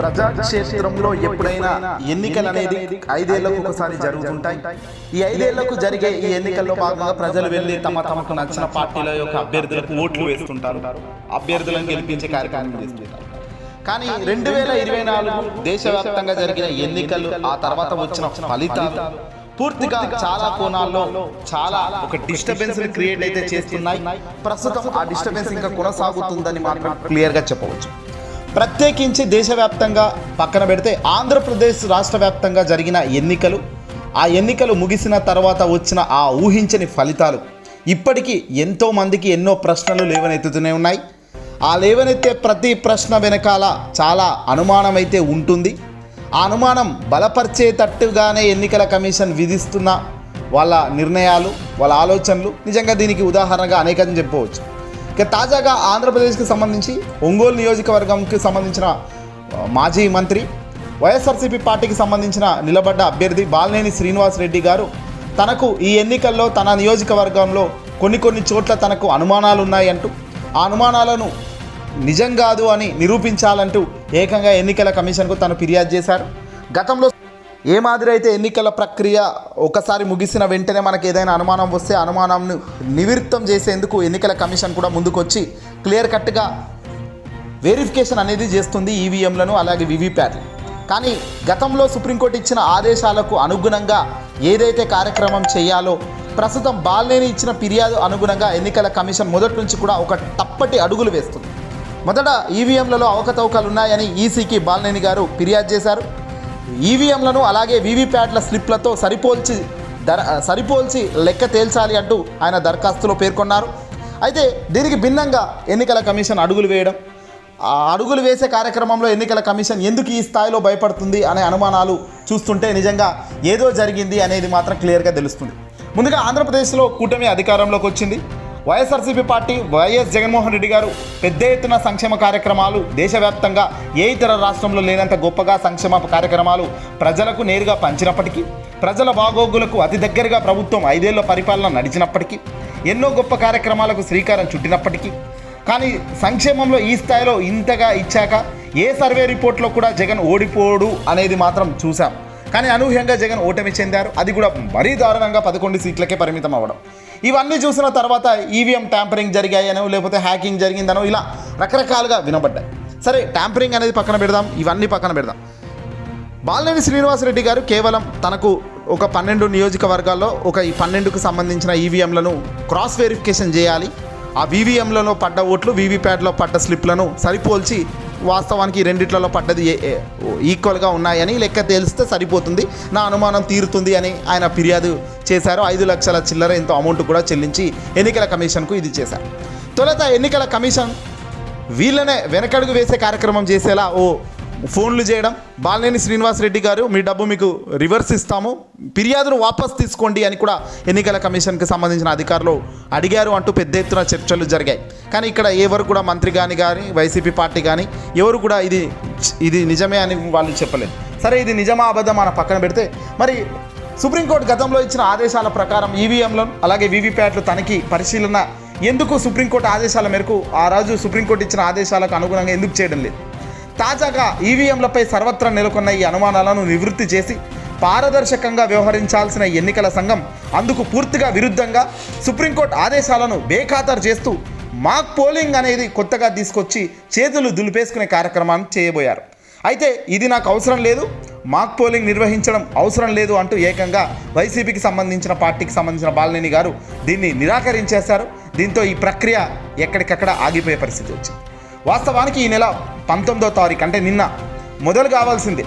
ప్రజాక్షేత్రంలో ఎప్పుడైనా ఎన్నికలు అనేది ఐదేళ్ళకు ఒకసారి జరుగుతుంటాయి. ఈ ఐదేళ్ళకు జరిగే ఈ ఎన్నికల్లో భాగంగా ప్రజలు వెళ్ళి తమ తమకు నచ్చిన పార్టీల యొక్క అభ్యర్థులకు ఓట్లు వేస్తుంటారు. అభ్యర్థులను గెలిపించే కార్యక్రమం చేస్తుంటారు. కానీ రెండు వేల ఇరవై నాలుగు దేశవ్యాప్తంగా జరిగిన ఎన్నికలు ఆ తర్వాత వచ్చిన ఫలితాలు పూర్తిగా చాలా కోణాల్లో చాలా ఒక డిస్టర్బెన్స్ క్రియేట్ అయితే చేస్తున్నాయి. ప్రస్తుతం ఆ డిస్టర్బెన్స్ ఇంకా కొనసాగుతుందని మాత్రం క్లియర్గా చెప్పవచ్చు. ప్రత్యేకించి దేశవ్యాప్తంగా పక్కన పెడితే ఆంధ్రప్రదేశ్ రాష్ట్ర వ్యాప్తంగా జరిగిన ఎన్నికలు. ఆ ఎన్నికలు ముగిసిన తర్వాత వచ్చిన ఆ ఊహించని ఫలితాలు ఇప్పటికీ ఎంతో మందికి ఎన్నో ప్రశ్నలు లేవనెత్తుతూనే ఉన్నాయి. ఆ లేవనెత్తే ప్రతి ప్రశ్న వెనకాల చాలా అనుమానం అయితే ఉంటుంది. ఆ అనుమానం బలపరిచేటట్టుగానే ఎన్నికల కమిషన్ విధిస్తున్న వాళ్ళ నిర్ణయాలు వాళ్ళ ఆలోచనలు. నిజంగా దీనికి ఉదాహరణగా అనేకం చెప్పవచ్చు. ఇక తాజాగా ఆంధ్రప్రదేశ్కి సంబంధించి ఒంగోలు నియోజకవర్గంకి సంబంధించిన మాజీ మంత్రి వైఎస్ఆర్సీపీ పార్టీకి సంబంధించిన నిలబడ్డ అభ్యర్థి బాలినేని శ్రీనివాస్ రెడ్డి గారు తనకు ఈ ఎన్నికల్లో తన నియోజకవర్గంలో కొన్ని కొన్ని చోట్ల తనకు అనుమానాలు ఉన్నాయంటూ ఆ అనుమానాలను నిజం కాదు అని నిరూపించాలంటూ ఏకంగా ఎన్నికల కమిషన్కు తను ఫిర్యాదు చేశారు. గతంలో ఏ మాదిరి అయితే ఎన్నికల ప్రక్రియ ఒకసారి ముగిసిన వెంటనే మనకు ఏదైనా అనుమానం వస్తే అనుమానంను నివృత్తం చేసేందుకు ఎన్నికల కమిషన్ కూడా ముందుకొచ్చి క్లియర్ కట్గా వెరిఫికేషన్ అనేది చేస్తుంది ఈవీఎంలను అలాగే వివిప్యాట్లు కానీ గతంలో సుప్రీంకోర్టు ఇచ్చిన ఆదేశాలకు అనుగుణంగా ఏదైతే కార్యక్రమం చేయాలో ప్రస్తుతం బాలినేని ఇచ్చిన ఫిర్యాదు అనుగుణంగా ఎన్నికల కమిషన్ మొదటి నుంచి కూడా ఒక తప్పటి అడుగులు వేస్తుంది. మొదట ఈవీఎంలలో అవకతవకలు ఉన్నాయని ఈసీకి బాలినేని గారు ఫిర్యాదు చేశారు. ఈవీఎంలను అలాగే వీవీప్యాట్ల స్లిప్లతో సరిపోల్చి దర సరిపోల్చి లెక్క తేల్చాలి అంటూ ఆయన దరఖాస్తులో పేర్కొన్నారు. అయితే దీనికి భిన్నంగా ఎన్నికల కమిషన్ అడుగులు వేయడం ఆ అడుగులు వేసే కార్యక్రమంలో ఎన్నికల కమిషన్ ఎందుకు ఈ స్థాయిలో భయపడుతుంది అనే అనుమానాలు చూస్తుంటే నిజంగా ఏదో జరిగింది అనేది మాత్రం క్లియర్గా తెలుస్తుంది. ముందుగా ఆంధ్రప్రదేశ్లో కూటమి అధికారంలోకి వచ్చింది. YSRCP party YS Jaganmohan Reddy garu పెద్ద ఎత్తున సంక్షేమ కార్యక్రమాలు దేశవ్యాప్తంగా ఏ ఇతర రాష్ట్రంలో లేనంత గొప్పగా సంక్షేమ కార్యక్రమాలు ప్రజలకు నేరుగా పంచినప్పటికీ ప్రజల బాగోగులకు అతి దగ్గరగా ప్రభుత్వం ఐదేళ్ళ పరిపాలన నడిచినప్పటికీ ఎన్నో గొప్ప కార్యక్రమాలకు శ్రీకారం చుట్టినప్పటికీ కానీ సంక్షేమంలో ఈ స్థాయిలో ఇంతగా ఇచ్చాక ఏ సర్వే రిపోర్ట్లో కూడా జగన్ ఓడిపోడు అనేది మాత్రం చూశాం. కానీ అనూహ్యంగా జగన్ ఓటమి చెందారు. అది కూడా మరీ దారుణంగా పదకొండు సీట్లకే పరిమితం అవ్వడం. ఇవన్నీ చూసిన తర్వాత ఈవీఎం ట్యాంపరింగ్ జరిగాయనో లేకపోతే హ్యాకింగ్ జరిగిందనో ఇలా రకరకాలుగా వినబడ్డాయి. సరే ట్యాంపరింగ్ అనేది పక్కన పెడదాం ఇవన్నీ పక్కన పెడదాం. బాలినేని శ్రీనివాసరెడ్డి గారు కేవలం తనకు ఒక పన్నెండు నియోజకవర్గాల్లో ఒక ఈ పన్నెండుకు సంబంధించిన ఈవీఎంలను క్రాస్ వెరిఫికేషన్ చేయాలి. ఆ వీవీఎంలలో పడ్డ ఓట్లు వీవీప్యాట్లో పడ్డ స్లిప్లను సరిపోల్చి వాస్తవానికి రెండిట్లలో పడ్డది ఏ- ఈక్వల్గా ఉన్నాయని లెక్క తెలిస్తే సరిపోతుంది. నా అనుమానం తీరుతుంది అని ఆయన ఫిర్యాదు చేశారు. ఐదు లక్షల చిల్లర ఎంతో అమౌంట్ కూడా చెల్లించి ఎన్నికల కమిషన్కు ఇది చేశారు. తొలుత ఎన్నికల కమిషన్ వీళ్ళనే వెనకడుగు వేసే కార్యక్రమం చేసేలా ఓ ఫోన్లు చేయడం. బాలినేని శ్రీనివాస్ రెడ్డి గారు మీ డబ్బు మీకు రివర్స్ ఇస్తాము. ఫిర్యాదును వాపస్ తీసుకోండి అని కూడా ఎన్నికల కమిషన్కి సంబంధించిన అధికారులు అడిగారు అంటూ పెద్ద ఎత్తున చర్చలు జరిగాయి. కానీ ఇక్కడ ఎవరు కూడా మంత్రి కానీ కానీ వైసీపీ పార్టీ కానీ ఎవరు కూడా ఇది ఇది నిజమే అని వాళ్ళు చెప్పలేదు. సరే ఇది నిజమా అబద్ధం మన పక్కన పెడితే మరి సుప్రీంకోర్టు గతంలో ఇచ్చిన ఆదేశాల ప్రకారం ఈవీఎంలను అలాగే వీవీప్యాట్లు తనిఖీ పరిశీలన ఎందుకు సుప్రీంకోర్టు ఆదేశాల మేరకు ఆ రోజు సుప్రీంకోర్టు ఇచ్చిన ఆదేశాలకు అనుగుణంగా ఎందుకు చేయడం లేదు? తాజాగా ఈవీఎంలపై సర్వత్రా నెలకొన్న ఈ అనుమానాలను నివృత్తి చేసి పారదర్శకంగా వ్యవహరించాల్సిన ఎన్నికల సంఘం అందుకు పూర్తిగా విరుద్ధంగా సుప్రీంకోర్టు ఆదేశాలను బేఖాతరు చేస్తూ మాక్ పోలింగ్ అనేది కొత్తగా తీసుకొచ్చి చేతులు దులిపేసుకునే కార్యక్రమాన్ని చేయబోయారు. అయితే ఇది నాకు అవసరం లేదు మాక్ పోలింగ్ నిర్వహించడం అవసరం లేదు అంటూ ఏకంగా వైసీపీకి సంబంధించిన పార్టీకి సంబంధించిన బాలినేని గారు దీన్ని నిరాకరించేశారు. దీంతో ఈ ప్రక్రియ ఎక్కడికక్కడ ఆగిపోయే పరిస్థితి వచ్చింది. వాస్తవానికి ఈ నెల పంతొమ్మిదో తారీఖు అంటే నిన్న మొదలు కావాల్సిందే.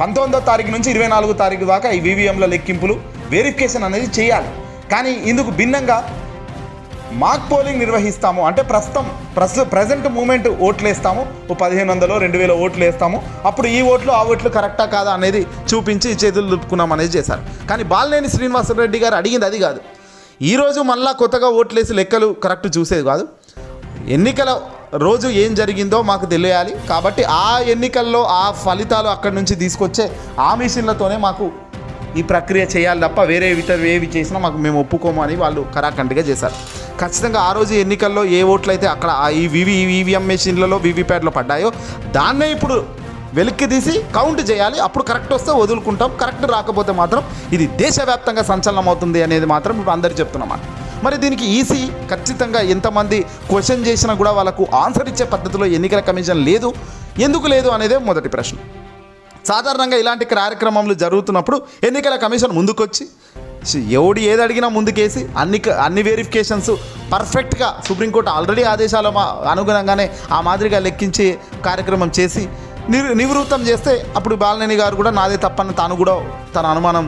పంతొమ్మిదో తారీఖు నుంచి ఇరవై నాలుగో తారీఖు దాకా ఈ వీవీఎంల లెక్కింపులు వెరిఫికేషన్ అనేది చేయాలి. కానీ ఇందుకు భిన్నంగా మాక్ పోలింగ్ నిర్వహిస్తాము. అంటే ప్రస్తుతం ప్రస్తు ప్రజెంట్ మూమెంట్ ఓట్లు వేస్తాము. ఓ పదిహేను వందలు రెండు వేల ఓట్లు వేస్తాము. అప్పుడు ఈ ఓట్లు ఆ ఓట్లు కరెక్టా కాదా అనేది చూపించి చేతులు దులుపుకున్నాం అనేది చేశారు. కానీ బాలినేని శ్రీనివాసరెడ్డి గారు అడిగింది అది కాదు. ఈరోజు మళ్ళా కొత్తగా ఓట్లేసి లెక్కలు కరెక్ట్ చూసేది కాదు. ఎన్నికల రోజు ఏం జరిగిందో మాకు తెలియాలి. కాబట్టి ఆ ఎన్నికల్లో ఆ ఫలితాలు అక్కడి నుంచి తీసుకొచ్చే ఆ మిషన్లతోనే మాకు ఈ ప్రక్రియ చేయాలి తప్ప వేరే ఇతర ఏవి చేసినా మాకు మేము ఒప్పుకోము అని వాళ్ళు కరాఖండిగా చేశారు. ఖచ్చితంగా ఆ రోజు ఎన్నికల్లో ఏ ఓట్లు అయితే అక్కడ ఆ ఈ వివి ఈవీఎం మెషిన్లలో వీవీప్యాట్లో పడ్డాయో దాన్నే ఇప్పుడు వెలిక్కి తీసి కౌంట్ చేయాలి. అప్పుడు కరెక్ట్ వస్తే వదులుకుంటాం. కరెక్ట్ రాకపోతే మాత్రం ఇది దేశవ్యాప్తంగా సంచలనం అవుతుంది అనేది మాత్రం ఇప్పుడు అందరు చెప్తున్నమాట మరి దీనికి ఈసీ ఖచ్చితంగా ఎంతమంది క్వశ్చన్ చేసినా కూడా వాళ్ళకు ఆన్సర్ ఇచ్చే పద్ధతిలో ఎన్నికల కమిషన్ లేదు. ఎందుకు లేదు అనేదే మొదటి ప్రశ్న. సాధారణంగా ఇలాంటి కార్యక్రమాలు జరుగుతున్నప్పుడు ఎన్నికల కమిషన్ ముందుకొచ్చి ఎవడు ఏది అడిగినా ముందుకేసి అన్ని అన్ని వెరిఫికేషన్స్ పర్ఫెక్ట్గా సుప్రీంకోర్టు ఆల్రెడీ ఆదేశాల మా- అనుగుణంగానే ఆ మాదిరిగా లెక్కించి కార్యక్రమం చేసి నివృత్తం చేస్తే అప్పుడు బాలనేని గారు కూడా నాదే తప్పని తాను కూడా తన అనుమానం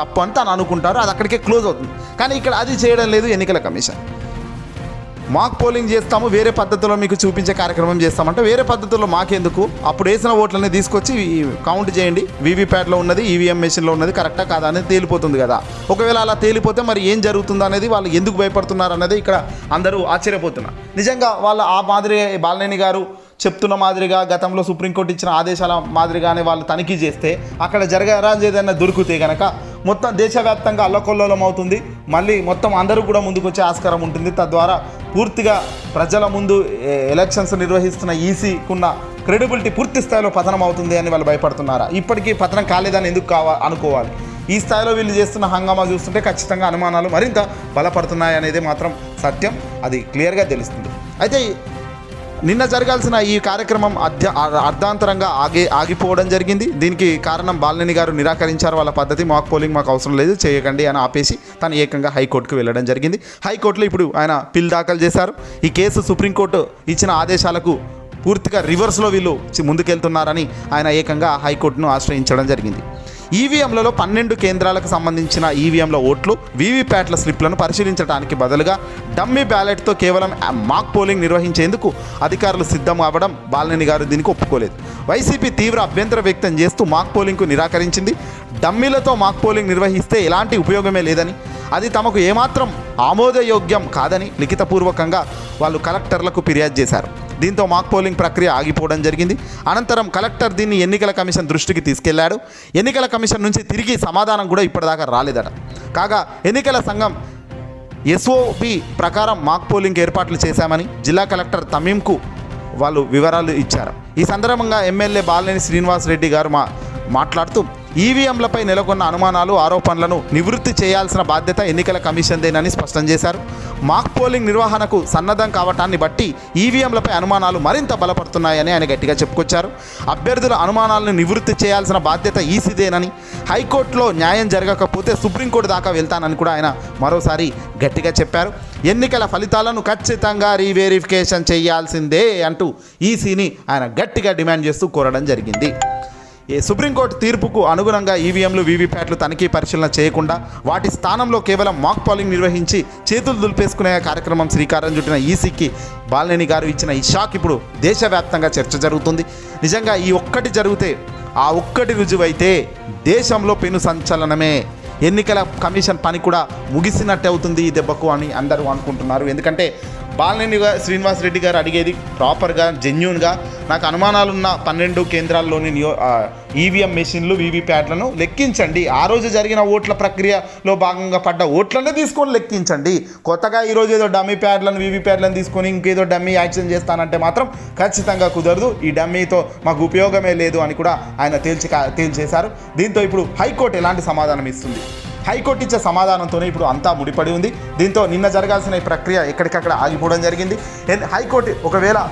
తప్పు అని అనుకుంటారు అది అక్కడికే క్లోజ్ అవుతుంది. కానీ ఇక్కడ అది చేయడం లేదు ఎన్నికల కమిషన్. మాక్ పోలింగ్ చేస్తాము వేరే పద్ధతిలో మీకు చూపించే కార్యక్రమం చేస్తామంటే వేరే పద్ధతిలో మాకెందుకు? అప్పుడు వేసిన ఓట్లని తీసుకొచ్చి కౌంట్ చేయండి. వీవీప్యాట్లో ఉన్నది ఈవీఎం మెషిన్లో ఉన్నది కరెక్టా కాదా అనేది తేలిపోతుంది కదా. ఒకవేళ అలా తేలిపోతే మరి ఏం జరుగుతుందో అనేది వాళ్ళు ఎందుకు భయపడుతున్నారు అనేది ఇక్కడ అందరూ ఆశ్చర్యపోతున్నారు. నిజంగా వాళ్ళు ఆ మాదిరి బాలనేని గారు చెప్తున్న మాదిరిగా గతంలో సుప్రీంకోర్టు ఇచ్చిన ఆదేశాల మాదిరిగానే వాళ్ళు తనిఖీ చేస్తే అక్కడ జరగరాజు ఏదైనా దొరికితే కనుక మొత్తం దేశవ్యాప్తంగా అల్లకొల్లోలం అవుతుంది. మళ్ళీ మొత్తం అందరూ కూడా ముందుకొచ్చే ఆస్కారం ఉంటుంది. తద్వారా పూర్తిగా ప్రజల ముందు ఎలక్షన్స్ నిర్వహిస్తున్న ఈసీకున్న క్రెడిబిలిటీ పూర్తి స్థాయిలో పతనం అవుతుంది అని వాళ్ళు భయపడుతున్నారా? ఇప్పటికీ పతనం కాలేదని ఎందుకు కావా అనుకోవాలి. ఈ స్థాయిలో వీళ్ళు చేస్తున్న హంగామా చూస్తుంటే ఖచ్చితంగా అనుమానాలు మరింత బలపడుతున్నాయి అనేది మాత్రం సత్యం. అది క్లియర్గా తెలుస్తుంది. అయితే నిన్న జరగాల్సిన ఈ కార్యక్రమం అధ్య అర్ధాంతరంగా ఆగి ఆగిపోవడం జరిగింది. దీనికి కారణం బాలినేని గారు నిరాకరించారు వాళ్ళ పద్ధతి. మాక్ పోలింగ్ మాకు అవసరం లేదు. చేయకండి అని ఆపేసి తను ఏకంగా హైకోర్టుకు వెళ్ళడం జరిగింది. హైకోర్టులో ఇప్పుడు ఆయన పిల్ దాఖలు చేశారు. ఈ కేసు సుప్రీంకోర్టు ఇచ్చిన ఆదేశాలకు పూర్తిగా రివర్స్లో వీళ్ళు ముందుకెళ్తున్నారని ఆయన ఏకంగా హైకోర్టును ఆశ్రయించడం జరిగింది. ఈవీఎంలలో పన్నెండు కేంద్రాలకు సంబంధించిన ఈవీఎంల ఓట్లు వీవీప్యాట్ల స్లిప్లను పరిశీలించడానికి బదులుగా డమ్మీ బ్యాలెట్తో కేవలం మాక్ పోలింగ్ నిర్వహించేందుకు అధికారులు సిద్ధం అవ్వడం బాలినేని గారు దీనికి ఒప్పుకోలేదు. వైసీపీ తీవ్ర అభ్యంతరం వ్యక్తం చేస్తూ మాక్ పోలింగ్కు నిరాకరించింది. డమ్మీలతో మాక్ పోలింగ్ నిర్వహిస్తే ఎలాంటి ఉపయోగమే లేదని అది తమకు ఏమాత్రం ఆమోదయోగ్యం కాదని లిఖితపూర్వకంగా వాళ్ళు కలెక్టర్లకు ఫిర్యాదు చేశారు. దీంతో మాక్ పోలింగ్ ప్రక్రియ ఆగిపోవడం జరిగింది. అనంతరం కలెక్టర్ దీన్ని ఎన్నికల కమిషన్ దృష్టికి తీసుకెళ్ళాడు. ఎన్నికల కమిషన్ నుంచి తిరిగి సమాధానం కూడా ఇప్పటిదాకా రాలేదట. కాగా ఎన్నికల సంఘం ఎస్ఓపి ప్రకారం మాక్ పోలింగ్ ఏర్పాట్లు చేశామని జిల్లా కలెక్టర్ తమీంకు వాళ్ళు వివరాలు ఇచ్చారు. ఈ సందర్భంగా ఎమ్మెల్యే బాలినేని శ్రీనివాస్ రెడ్డి గారు మా మాట్లాడుతూ ఈవీఎంలపై నెలకొన్న అనుమానాలు ఆరోపణలను నివృత్తి చేయాల్సిన బాధ్యత ఎన్నికల కమిషన్దేనని స్పష్టం చేశారు. మాక్ పోలింగ్ నిర్వహణకు సన్నద్ధం కావటాన్ని బట్టి ఈవీఎంలపై అనుమానాలు మరింత బలపడుతున్నాయని ఆయన గట్టిగా చెప్పుకొచ్చారు. అభ్యర్థుల అనుమానాలను నివృత్తి చేయాల్సిన బాధ్యత ఈసీదేనని హైకోర్టులో న్యాయం జరగకపోతే సుప్రీంకోర్టు దాకా వెళ్తానని కూడా ఆయన మరోసారి గట్టిగా చెప్పారు. ఎన్నికల ఫలితాలను ఖచ్చితంగా రీవెరిఫికేషన్ చేయాల్సిందే అంటూ ఈసీని ఆయన గట్టిగా డిమాండ్ చేస్తూ కోరడం జరిగింది. సుప్రీంకోర్టు తీర్పుకు అనుగుణంగా ఈవీఎంలు వీవీప్యాట్లు తనిఖీ పరిశీలన చేయకుండా వాటి స్థానంలో కేవలం మాక్ పోలింగ్ నిర్వహించి చేతులు దులిపేసుకునే కార్యక్రమం శ్రీకారం చుట్టిన ఈసీకి బాలినేని గారు ఇచ్చిన ఈ షాక్ ఇప్పుడు దేశవ్యాప్తంగా చర్చ జరుగుతుంది. నిజంగా ఈ ఒక్కటి జరిగితే ఆ ఒక్కటి రుజువైతే దేశంలో పెను సంచలనమే. ఎన్నికల కమిషన్ పని కూడా ముగిసినట్టు అవుతుంది ఈ దెబ్బకు అని అందరూ అనుకుంటున్నారు. ఎందుకంటే బాలినేని శ్రీనివాస్ రెడ్డి గారు అడిగేది ప్రాపర్గా జెన్యున్గా నాకు అనుమానాలున్న పన్నెండు కేంద్రాల్లోని నియో ఈవీఎం మెషిన్లు వీవీప్యాట్లను లెక్కించండి. ఆ రోజు జరిగిన ఓట్ల ప్రక్రియలో భాగంగా పడ్డ ఓట్లనే తీసుకొని లెక్కించండి. కొత్తగా ఈరోజు ఏదో డమ్మీ ప్యాడ్లను వీవీప్యాట్లను తీసుకొని ఇంకేదో డమ్మీ యాక్షన్ చేస్తానంటే మాత్రం ఖచ్చితంగా కుదరదు. ఈ డమ్మీతో మాకు ఉపయోగమే లేదు అని కూడా ఆయన తేల్చి తేల్చేశారు. దీంతో ఇప్పుడు హైకోర్టు ఎలాంటి సమాధానం ఇస్తుంది? హైకోర్టు ఇచ్చే సమాధానంతోనే ఇప్పుడు అంతా ముడిపడి ఉంది. దీంతో నిన్న జరగాల్సిన ఈ ప్రక్రియ ఎక్కడికక్కడ ఆగిపోవడం జరిగింది. ఎన్- హైకోర్టు ఒకవేళ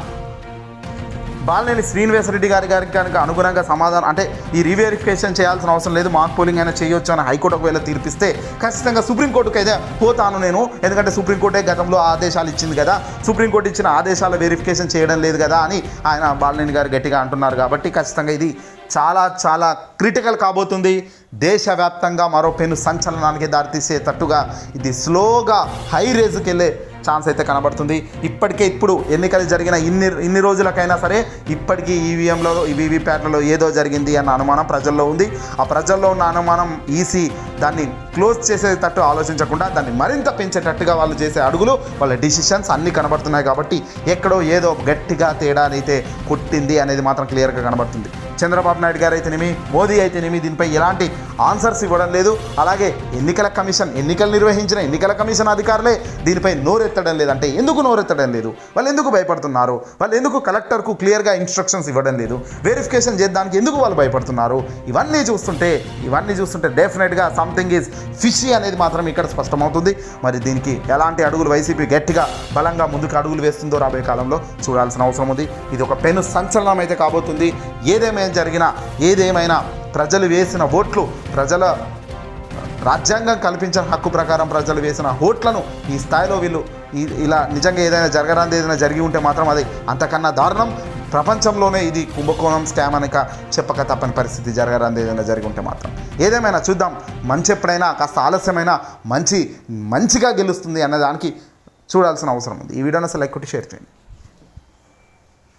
బాలినేని శ్రీనివాసరెడ్డి గారి గారికి కనుక అనుగుణంగా సమాధానం అంటే ఈ రీవెరిఫికేషన్ చేయాల్సిన అవసరం లేదు మాక్ పోలింగ్ అయినా చేయొచ్చు అని హైకోర్టు ఒకవేళ తీర్పిస్తే ఖచ్చితంగా సుప్రీంకోర్టుకు అయితే పోతాను నేను. ఎందుకంటే సుప్రీంకోర్టే గతంలో ఆదేశాలు ఇచ్చింది కదా. సుప్రీంకోర్టు ఇచ్చిన ఆదేశాల వెరిఫికేషన్ చేయడం లేదు కదా అని ఆయన బాలినేని గారు గట్టిగా అంటున్నారు. కాబట్టి ఖచ్చితంగా ఇది చాలా చాలా క్రిటికల్ కాబోతుంది. దేశవ్యాప్తంగా మరో పెను సంచలనానికి దారితీసేటట్టుగా ఇది స్లోగా హై రేజ్కి వెళ్ళే ఛాన్స్ అయితే కనబడుతుంది. ఇప్పటికే ఇప్పుడు ఎన్నికలు జరిగిన ఇన్ని ఇన్ని రోజులకైనా సరే ఇప్పటికీ ఈవీఎంలో వీవీప్యాట్లలో ఏదో జరిగింది అన్న అనుమానం ప్రజల్లో ఉంది. ఆ ప్రజల్లో ఉన్న అనుమానం ఈసీ దాన్ని క్లోజ్ చేసేటట్టు ఆలోచించకుండా దాన్ని మరింత పెంచేటట్టుగా వాళ్ళు చేసే అడుగులు వాళ్ళ డిసిషన్స్ అన్నీ కనబడుతున్నాయి కాబట్టి ఎక్కడో ఏదో గట్టిగా తేడా అయితే కొట్టింది అనేది మాత్రం క్లియర్గా కనబడుతుంది. చంద్రబాబు నాయుడు గారు అయితేనేమి మోదీ అయితేనేమి దీనిపై ఎలాంటి ఆన్సర్స్ ఇవ్వడం లేదు. అలాగే ఎన్నికల కమిషన్ ఎన్నికలు నిర్వహించిన ఎన్నికల కమిషన్ అధికారులే దీనిపై నోరెత్తడం లేదు. అంటే ఎందుకు నోరెత్తడం లేదు? వాళ్ళు ఎందుకు భయపడుతున్నారు? వాళ్ళు ఎందుకు కలెక్టర్కు క్లియర్గా ఇన్స్ట్రక్షన్స్ ఇవ్వడం లేదు? వెరిఫికేషన్ చేయడానికి ఎందుకు వాళ్ళు భయపడుతున్నారు? ఇవన్నీ చూస్తుంటే ఇవన్నీ చూస్తుంటే డెఫినెట్గా సంథింగ్ ఈజ్ ఫిషీ అనేది మాత్రం ఇక్కడ స్పష్టమవుతుంది. మరి దీనికి ఎలాంటి అడుగులు వైసీపీ గట్టిగా బలంగా ముందుకు అడుగులు వేస్తుందో రాబోయే కాలంలో చూడాల్సిన అవసరం ఉంది. ఇది ఒక పెను సంచలనం అయితే కాబోతుంది. ఏదేమైనా జరిగినా ఏదేమైనా ప్రజలు వేసిన ఓట్లు ప్రజల రాజ్యాంగం కల్పించిన హక్కు ప్రకారం ప్రజలు వేసిన ఓట్లను ఈ స్థాయిలో వీళ్ళు ఇలా నిజంగా ఏదైనా జరగరాంది ఏదైనా జరిగి ఉంటే మాత్రం అది అంతకన్నా దారుణం. ప్రపంచంలోనే ఇది కుంభకోణం స్కామ్ అనక చెప్పక తప్పని పరిస్థితి జరగరాంది ఏదైనా జరిగి ఉంటే మాత్రం. ఏదేమైనా చూద్దాం. మంచి ఎప్పుడైనా కాస్త ఆలస్యమైనా మంచి మంచిగా గెలుస్తుంది అన్నదానికి చూడాల్సిన అవసరం ఉంది. ఈ వీడియోని అసలు లైక్ కొట్టి షేర్ చేయండి.